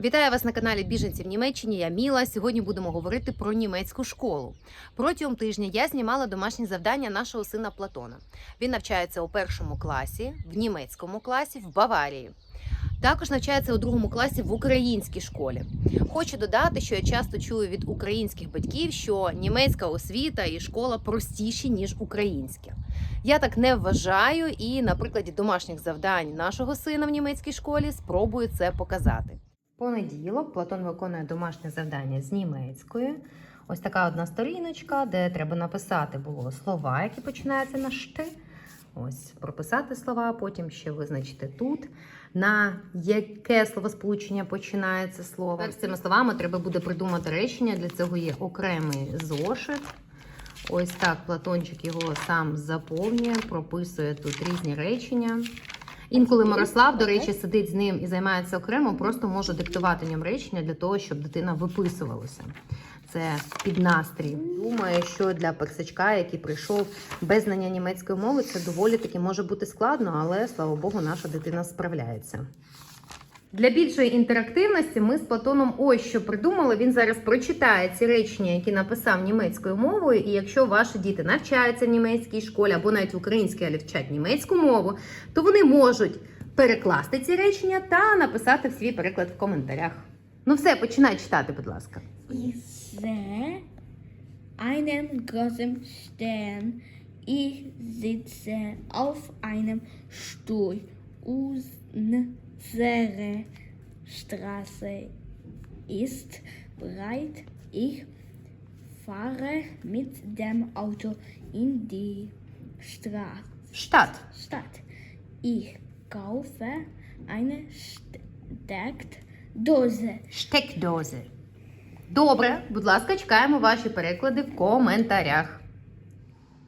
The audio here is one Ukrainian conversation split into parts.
Вітаю вас на каналі Біженці в Німеччині. Я Міла. Сьогодні будемо говорити про німецьку школу. Протягом тижня я знімала домашні завдання нашого сина Платона. Він навчається у першому класі, в німецькому класі, в Баварії. Також навчається у другому класі в українській школі. Хочу додати, що я часто чую від українських батьків, що німецька освіта і школа простіші ніж українська. Я так не вважаю, і на прикладі домашніх завдань нашого сина в німецькій школі спробую це показати. Понеділок Платон виконує домашнє завдання з німецької. Ось така одна сторіночка, де треба написати було слова, які починаються на шти. Ось прописати слова, потім ще визначити тут. На яке словосполучення починається слово. Так, з цими словами треба буде придумати речення. Для цього є окремий зошит. Ось так Платончик його сам заповнює, прописує тут різні речення. Інколи Мирослав, до речі, сидить з ним і займається окремо, просто може диктувати ньому речення для того, щоб дитина виписувалася. Це під настрій. Думаю, що для персачка, який прийшов без знання німецької мови, це доволі таки може бути складно, але слава Богу, наша дитина справляється. Для більшої інтерактивності ми з Платоном ось що придумали. Він зараз прочитає ці речення, які написав німецькою мовою. І якщо ваші діти навчаються в німецькій школі або навіть в українській, але вчать німецьку мову, то вони можуть перекласти ці речення та написати свій переклад в коментарях. Ну все, починай читати, будь ласка. Ich großen Stern. Ich sitze auf einem Stuhl. Unsere Straße ist breit. Ich fahre mit dem Auto in die Straße. Штат. Stadt. Ich kaufe eine Steckdose. Штекдози. Добре, будь ласка, чекаємо ваші переклади в коментарях.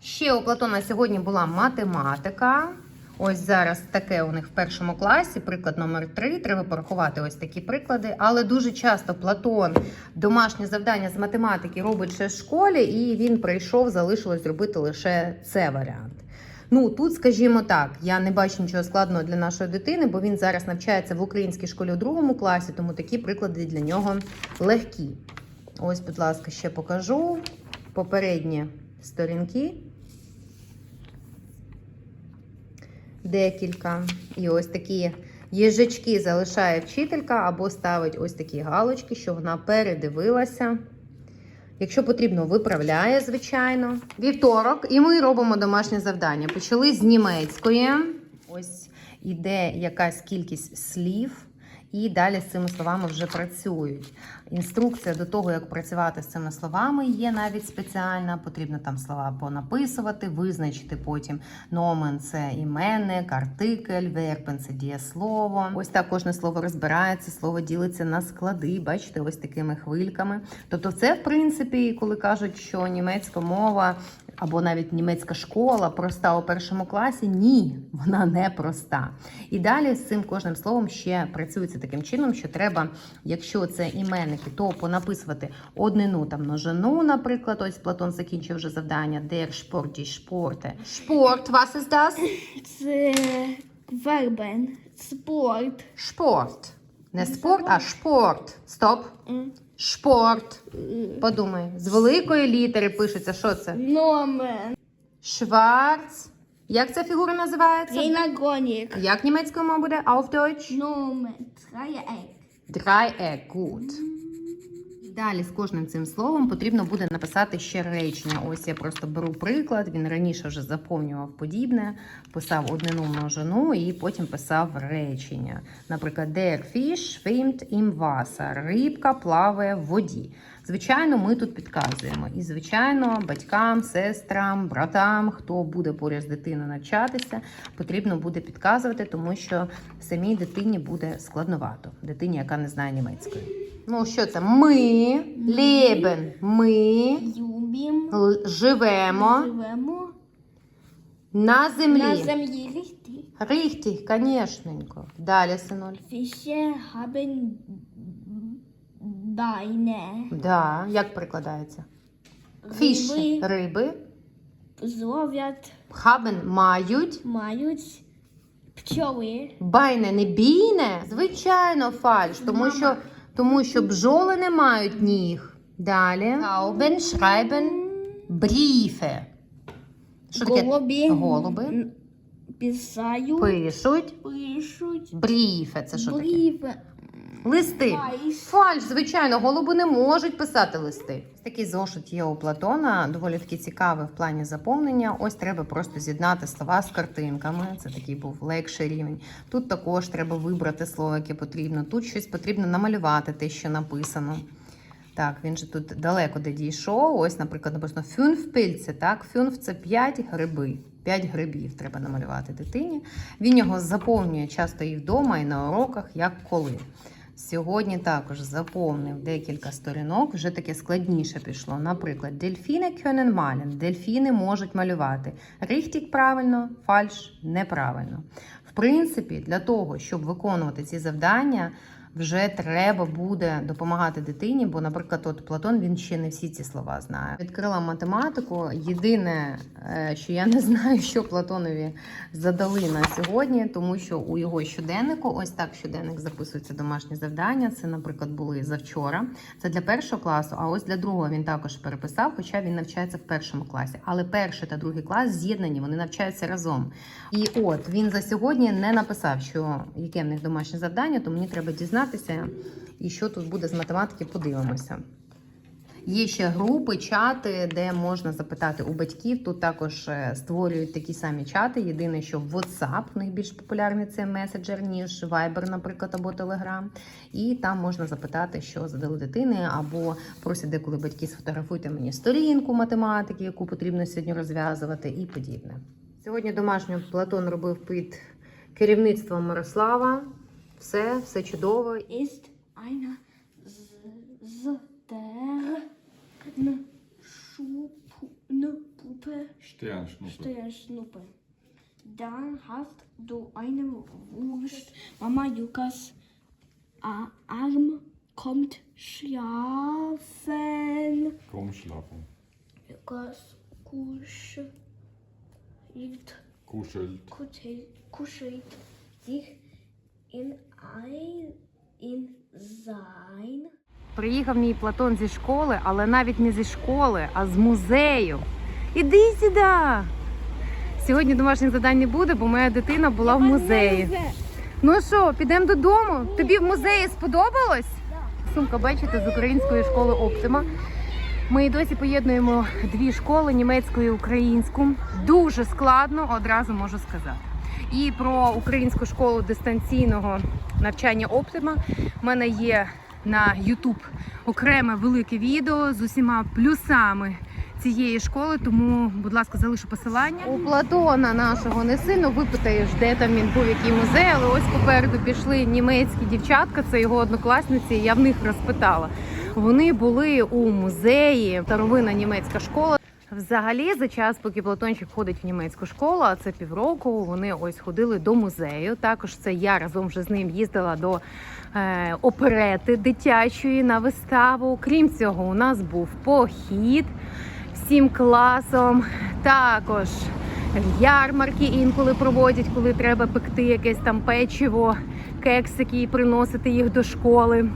Ще у Платона сьогодні була математика. Ось зараз таке у них в першому класі, приклад номер 3. Треба порахувати ось такі приклади. Але дуже часто Платон домашнє завдання з математики робить ще в школі, і він прийшов, залишилось зробити лише це варіант. Ну тут, скажімо так, я не бачу нічого складного для нашої дитини, бо він зараз навчається в українській школі у другому класі, тому такі приклади для нього легкі. Ось, будь ласка, ще покажу попередні сторінки. Декілька. І ось такі їжачки залишає вчителька або ставить ось такі галочки, що вона передивилася. Якщо потрібно, виправляє, звичайно. Вівторок, і ми робимо домашнє завдання. Почали з німецької. Ось іде якась кількість слів, і далі з цими словами вже працюють. Інструкція до того, як працювати з цими словами, є навіть спеціальна. Потрібно там слова понаписувати, визначити потім номен це іменник, артикль, вербен це дієслово. Ось так кожне слово розбирається, слово ділиться на склади. Бачите, ось такими хвильками. Тобто, це в принципі, коли кажуть, що німецька мова. Або навіть німецька школа проста у першому класі. Ні, вона не проста. І далі з цим кожним словом ще працюється таким чином, що треба, якщо це іменники, то понаписувати однину там множину, наприклад, ось Платон закінчив вже завдання, der Sport, die Sporte. Sport, was ist das? Z Verben. Sport. Sport. Не спорт, а шпорт. Стоп. Шпорт. Подумай, з великої літери пишеться. Що це? Nomen. Шварц. Як ця фігура називається? Dreinagonik. Як німецькою мова буде? Auf Deutsch? Nomen. Dreieck. Dreieck. Gut. Далі з кожним цим словом потрібно буде написати ще речення. Ось я просто беру приклад. Він раніше вже заповнював подібне, писав однину множину і потім писав речення. Наприклад, der Fisch schwimmt im Wasser. Рибка плаває в воді. Звичайно, ми тут підказуємо. І, звичайно, батькам, сестрам, братам, хто буде поряд з дитиною навчатися, потрібно буде підказувати, тому що самій дитині буде складновато. Дитині, яка не знає німецької. Ну, що це? Ми, лебен, ми Любим. л- живемо Живемо. на землі. На землі richtig. Ріхті, звісненько. Далі, синуль. Fische haben Beine. Да, як прикладається? Фіш, Риби риби. зловлять, Хабен мають. мають пчоли. Байне не бійне? Звичайно, фальш, тому Мама. що Тому що бджоли не мають ніг. Далі. Tauben schreiben Briefe. Що таке? Голуби. Голуби. Писають. Пишуть. Пишуть. Бріфе. Це що таке? Листи. Фальш. Звичайно, голуби не можуть писати листи. Такий зошит є у Платона, доволі таки цікавий в плані заповнення. Ось треба просто з'єднати слова з картинками. Це такий був легший рівень. Тут також треба вибрати слово, яке потрібно. Тут щось потрібно намалювати, те, що написано. Так, він же тут далеко де дійшов. Ось, наприклад, написано фюнф пильце. Так, фюнф це 5 гриби. 5 грибів треба намалювати дитині. Він його заповнює часто і вдома, і на уроках, як коли. Сьогодні також заповнив декілька сторінок, вже таке складніше пішло. Наприклад, дельфіни können malen. Дельфіни можуть малювати. Richtig правильно, фальш неправильно. В принципі, для того, щоб виконувати ці завдання, вже треба буде допомагати дитині, бо, наприклад, от Платон він ще не всі ці слова знає. Відкрила математику. Єдине, е, що я не знаю, що Платонові задали на сьогодні, тому що у його щоденнику, ось так щоденник записується домашні завдання. Це, наприклад, були завчора. Це для першого класу, а ось для другого він також переписав, хоча він навчається в першому класі. Але перший та другий клас з'єднані, вони навчаються разом. І от він за сьогодні не написав, що яке в них домашнє завдання, то мені треба дізнатися, і що тут буде з математики, подивимося. Є ще групи, чати, де можна запитати у батьків. Тут також е, створюють такі самі чати. Єдине, що WhatsApp в них більш популярний це меседжер, ніж Viber, наприклад, або Telegram. І там можна запитати, що задали дитини, або просять деколи батьки сфотографуйте мені сторінку математики, яку потрібно сьогодні розв'язувати, і подібне. Сьогодні домашню Платон робив під керівництвом Мирослава. Все, все чудово. Ist eine S- Sterne Schupu- ne Puppe Sternschnuppe. Sternschnuppe. Dann hast du eine Wurst. Mama Lukas A- Arm kommt schlafen. Komm schlafen. Lukas kuschelt, Kuschelt. kuschelt, kuschelt sich in ein in sein Приїхав мій Платон зі школи, але навіть не зі школи, а з музею. Іди сюди! Сьогодні домашніх завдань не буде, бо моя дитина була в музеї. Ну що, підемо додому? Тобі в музеї сподобалось? Сумка, бачите, з української школи Оптима. Ми і досі поєднуємо дві школи німецьку і українську. Дуже складно, одразу можу сказати. І про українську школу дистанційного навчання Оптима в мене є на YouTube окреме велике відео з усіма плюсами цієї школи. Тому, будь ласка, залишу посилання. У Платона нашого не сильно випитаєш, де там він був, який музей, але ось попереду пішли німецькі дівчатка, це його однокласниці. Я в них розпитала. Вони були у музеї старовинна німецька школа. Взагалі, за час, поки Платончик ходить в німецьку школу, а це півроку, вони ось ходили до музею. Також це я разом вже з ним їздила до е, оперети дитячої на виставу. Крім цього, у нас був похід всім класом. Також ярмарки інколи проводять, коли треба пекти якесь там печиво, кексики і приносити їх до школи.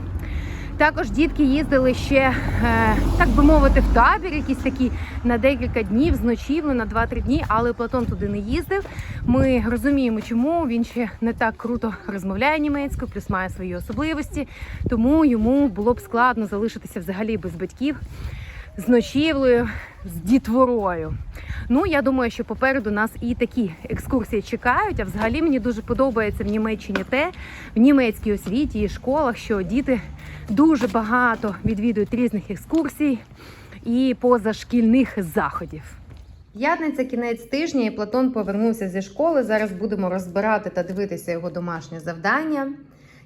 Також дітки їздили ще, е, так би мовити, в табір, якісь такі на декілька днів, з ночівлю, на 2-3 дні, але Платон туди не їздив. Ми розуміємо, чому він ще не так круто розмовляє німецькою, плюс має свої особливості, тому йому було б складно залишитися взагалі без батьків з ночівлею, з дітворою. Ну, я думаю, що попереду нас і такі екскурсії чекають. А взагалі мені дуже подобається в Німеччині те, в німецькій освіті і школах, що діти дуже багато відвідують різних екскурсій і позашкільних заходів. П'ятниця кінець тижня, і Платон повернувся зі школи. Зараз будемо розбирати та дивитися його домашнє завдання.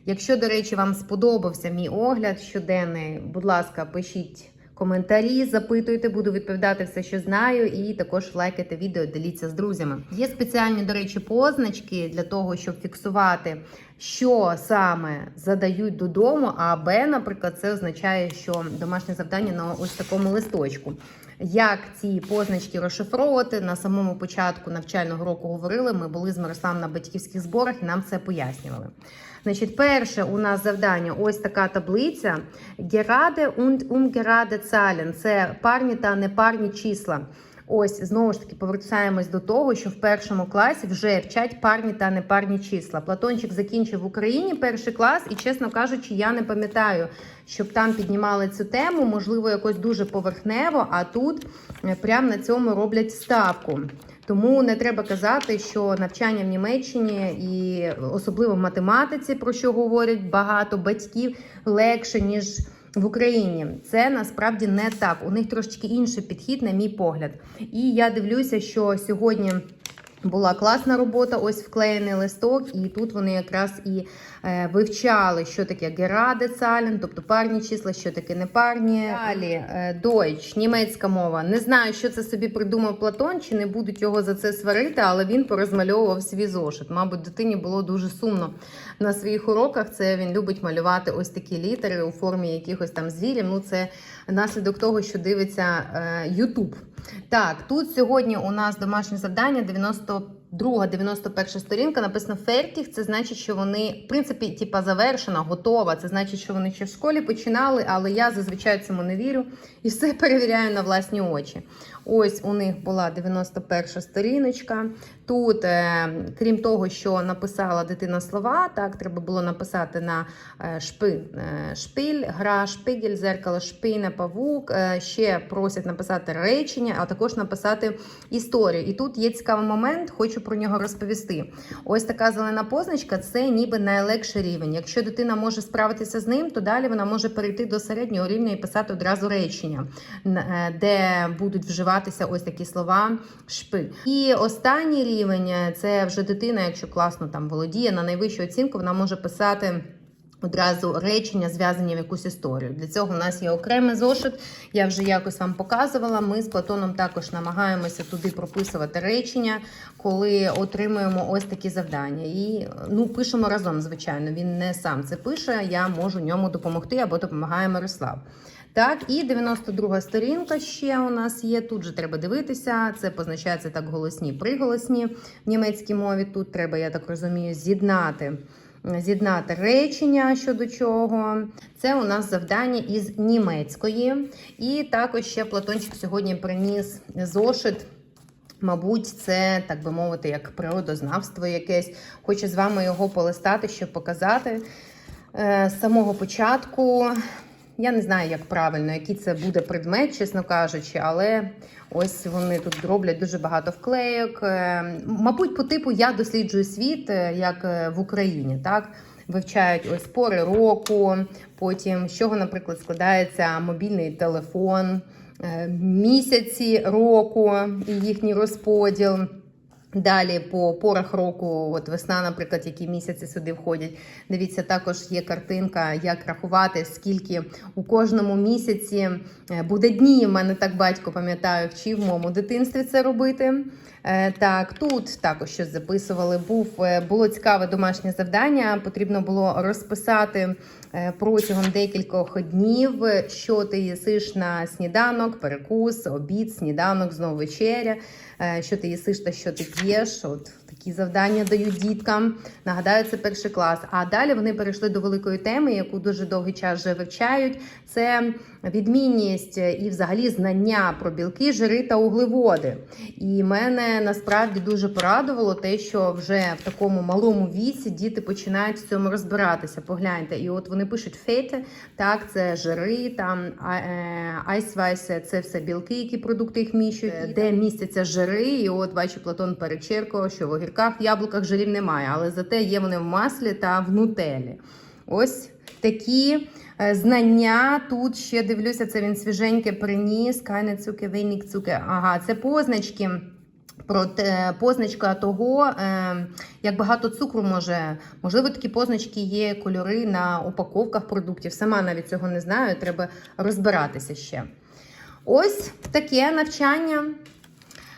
Якщо, до речі, вам сподобався мій огляд щоденний, будь ласка, пишіть коментарі, запитуйте, буду відповідати все, що знаю, і також лайкайте відео, діліться з друзями. Є спеціальні, до речі, позначки для того, щоб фіксувати, що саме задають додому. А Б, наприклад, це означає, що домашнє завдання на ось такому листочку. Як ці позначки розшифровувати на самому початку навчального року говорили. Ми були з Мирославом на батьківських зборах і нам це пояснювали. Значить, перше у нас завдання ось така таблиця. Gerade und ungerade Zahlen. Це парні та непарні числа. Ось знову ж таки повертаємось до того, що в першому класі вже вчать парні та непарні числа. Платончик закінчив в Україні перший клас, і чесно кажучи, я не пам'ятаю, щоб там піднімали цю тему, можливо, якось дуже поверхнево, а тут е, прямо на цьому роблять ставку. Тому не треба казати, що навчання в Німеччині і особливо в математиці, про що говорять багато батьків, легше ніж в Україні. Це насправді не так. У них трошечки інший підхід, на мій погляд. І я дивлюся, що сьогодні. Була класна робота, ось вклеєний листок, і тут вони якраз і е, вивчали, що таке гераде цален, тобто парні числа, що таке непарні. Далі е, Deutsch, німецька мова. Не знаю, що це собі придумав Платон, чи не будуть його за це сварити, але він порозмальовував свій зошит. Мабуть, дитині було дуже сумно на своїх уроках. Це він любить малювати ось такі літери у формі якихось там звірів. Ну, це наслідок того, що дивиться е, YouTube. Так, тут сьогодні у нас домашнє завдання 92 91 сторінка. Написано фертіх. Це значить, що вони, в принципі, типа завершена, готова. Це значить, що вони ще в школі починали, але я зазвичай цьому не вірю і все перевіряю на власні очі. Ось у них була 91 сторіночка. Тут, е, крім того, що написала дитина слова, так треба було написати на е, шпи, е, шпиль, гра, шпигель, зеркало, шпина, павук. Ще просять написати речення, а також написати історію. І тут є цікавий момент, хочу про нього розповісти. Ось така зелена позначка це ніби найлегший рівень. Якщо дитина може справитися з ним, то далі вона може перейти до середнього рівня і писати одразу речення, де будуть вживатися ось такі слова шпи. І останній рівень е, це вже дитина, якщо класно там володіє на найвищу оцінку, вона може писати. Одразу речення зв'язані в якусь історію. Для цього у нас є окремий зошит. Я вже якось вам показувала. Ми з Платоном також намагаємося туди прописувати речення, коли отримуємо ось такі завдання. І ну пишемо разом, звичайно. Він не сам це пише. Я можу ньому допомогти або допомагає Мирослав. Так, і 92 сторінка ще у нас є. Тут же треба дивитися. Це позначається так голосні приголосні в німецькій мові. Тут треба, я так розумію, з'єднати з'єднати речення щодо чого. Це у нас завдання із німецької. І також ще Платончик сьогодні приніс зошит. Мабуть, це, так би мовити, як природознавство якесь. Хочу з вами його полистати, щоб показати. Е, З самого початку. Я не знаю, як правильно, який це буде предмет, чесно кажучи, але ось вони тут роблять дуже багато вклейок. Е, Мабуть, по типу я досліджую світ, е, як е, в Україні, так? Вивчають ось пори року, потім з чого, наприклад, складається мобільний телефон, місяці року і їхній розподіл. Далі по порах року, от весна, наприклад, які місяці сюди входять. Дивіться, також є картинка, як рахувати, скільки у кожному місяці е, буде днів. У мене так батько пам'ятаю, вчив в моєму дитинстві це робити. Е, Так, тут також щось записували. Був е, було цікаве домашнє завдання. Потрібно було розписати е, протягом декількох днів, що ти їсиш на сніданок, перекус, обід, сніданок, знову вечеря, що ти їсиш та що ти п'єш. От такі завдання дають діткам. Нагадаю, це перший клас. А далі вони перейшли до великої теми, яку дуже довгий час вже вивчають. Це відмінність і, взагалі, знання про білки, жири та углеводи. І мене насправді дуже порадувало те, що вже в такому малому віці діти починають в цьому розбиратися. Погляньте, і от вони пишуть фети, так, це жири, там айсвайсе, це все білки, які продукти їх міщуть, де містяться жири. І от бачу, Платон перечеркував, що в огірках, яблуках жирів немає, але зате є вони в маслі та в нутелі. Ось такі е, знання. Тут ще дивлюся, це він свіженьке приніс. Кайне цуке, вейник цуке. Ага, це позначки. Про те, позначка того, е, як багато цукру може. Можливо, такі позначки є кольори на упаковках продуктів. Сама навіть цього не знаю, треба розбиратися ще. Ось таке навчання.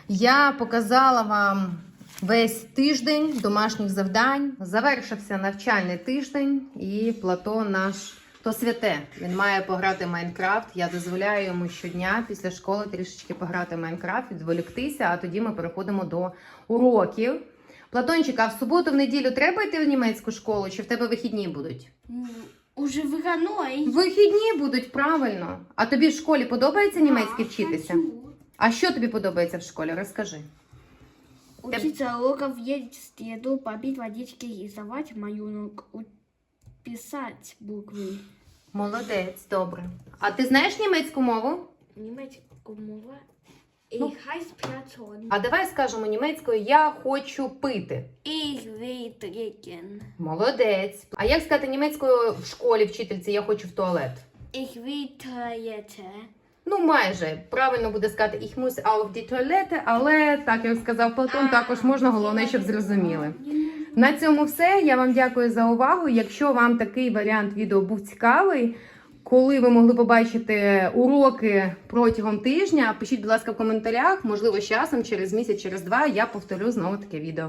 Я показала вам весь тиждень домашніх завдань. Завершився навчальний тиждень, і Платон наш то святе. Він має пограти в Майнкрафт. Я дозволяю йому щодня після школи трішечки пограти в Майнкрафт, відволіктися, а тоді ми переходимо до уроків. Платончик, а в суботу, в неділю треба йти в німецьку школу, чи в тебе вихідні будуть? Уже выходной. Вихідні будуть, правильно. А тобі в школі подобається німецький вчитися? А що тобі подобається в школі? Розкажи. Учиться уроков есть еду, попить водички, рисовать малюнок, писать буквы. Молодець, добре. А ти знаєш німецьку мову? Немецкую мову. Ну. Ich heiße А давай скажемо німецькою Я хочу пити. Ich will trinken. Молодець. А як сказати німецькою в школі вчительці Я хочу в туалет? Ich will Toilette. Ну, майже правильно буде сказати Ich muss auf die Toilette, але так як сказав Платон, також можна головне, щоб зрозуміли. На цьому все. Я вам дякую за увагу. Якщо вам такий варіант відео був цікавий, коли ви могли побачити уроки протягом тижня, пишіть, будь ласка, в коментарях. Можливо, з часом, через місяць, через два, я повторю знову таке відео.